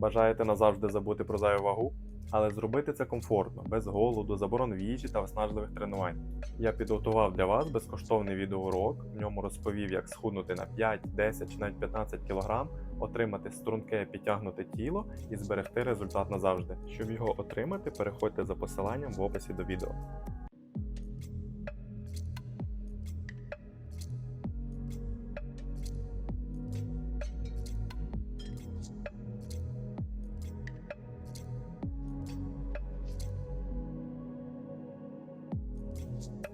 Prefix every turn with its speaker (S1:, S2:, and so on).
S1: Бажаєте назавжди забути про зайву вагу? Але зробити це комфортно, без голоду, заборон в їжі та виснажливих тренувань. Я підготував для вас безкоштовний відеоурок. В ньому розповів, як схуднути на 5, 10 чи навіть 15 кг, отримати струнке підтягнуте тіло і зберегти результат назавжди. Щоб його отримати, переходьте за посиланням в описі до відео. Thank you.